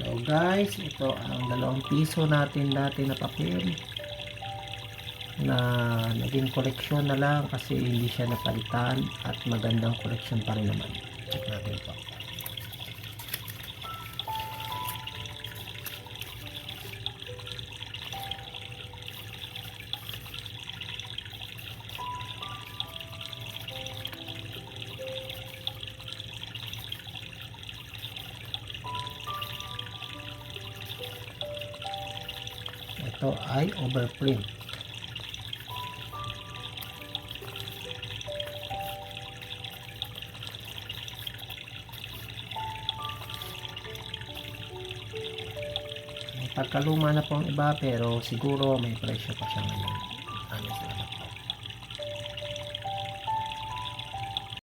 Hello guys, ito ang dalawang piso natin dati na papel na naging koleksyon na lang kasi hindi siya napalitan at magandang koleksyon pa rin naman. Check natin po. Ito ay overprint. Pagkaluma na po ang iba pero siguro may presyo pa siya ngayon.